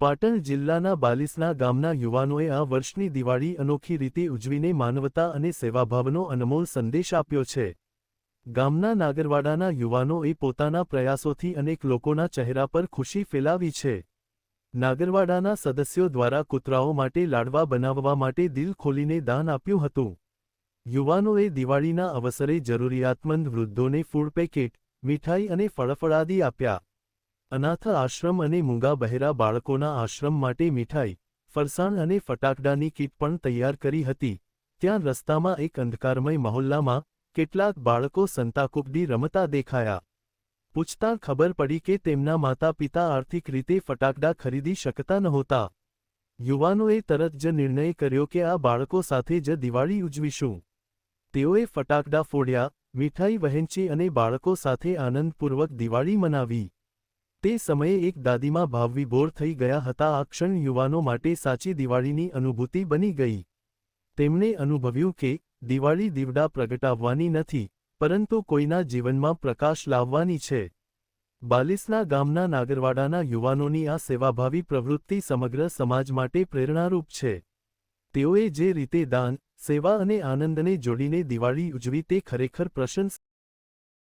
પાટણ જિલ્લાના બાલિસના ગામના યુવાનોએ આ વર્ષની દિવાળી અનોખી રીતે ઉજવીને માનવતા અને સેવાભાવનો અનમોલ સંદેશ આપ્યો છે. ગામના નાગરવાડાના યુવાનોએ પોતાના પ્રયાસોથી અનેક લોકોના ચહેરા પર ખુશી ફેલાવી છે. નાગરવાડાના સદસ્યો દ્વારા કૂતરાઓ માટે લાડવા બનાવવા માટે દિલ ખોલીને દાન આપ્યું હતું. યુવાનોએ દિવાળીના અવસરે જરૂરિયાતમંદ વૃદ્ધોને ફૂડ પેકેટ, મીઠાઈ અને ફળફળાદી આપ્યા. અનાથ આશ્રમ અને મૂંગા બહેરા બાળકોના આશ્રમ માટે મીઠાઈ, ફરસાણ અને ફટાકડાની કીટ પણ તૈયાર કરી હતી. ત્યાં રસ્તામાં એક અંધકારમય મહોલ્લામાં કેટલાક બાળકો સંતાકુકડી રમતા દેખાયા. પૂછતાં ખબર પડી કે તેમના માતા પિતા આર્થિક રીતે ફટાકડા ખરીદી શકતા નહોતા. યુવાનોએ તરત જ નિર્ણય કર્યો કે આ બાળકો સાથે જ દિવાળી ઉજવીશું. તેઓએ ફટાકડા ફોડ્યા, મીઠાઈ વહેંચી અને બાળકો સાથે આનંદપૂર્વક દિવાળી મનાવી. તે સમયે એક દાદીમાં ભાવવિભોર થઈ ગયા હતા. આ ક્ષણ યુવાનો માટે સાચી દિવાળીની અનુભૂતિ બની ગઈ. તેમણે અનુભવ્યું કે, દિવાળી દીવડા પ્રગટાવવાની નથી, પરંતુ કોઈના જીવનમાં પ્રકાશ લાવવાની છે. બાલિસના ગામના નાગરવાડાના યુવાનોની આ સેવાભાવી પ્રવૃત્તિ સમગ્ર સમાજ માટે પ્રેરણારૂપ છે. તેઓએ જે રીતે દાન, સેવા અને આનંદને જોડીને દિવાળી ઉજવી તે ખરેખર પ્રશંસ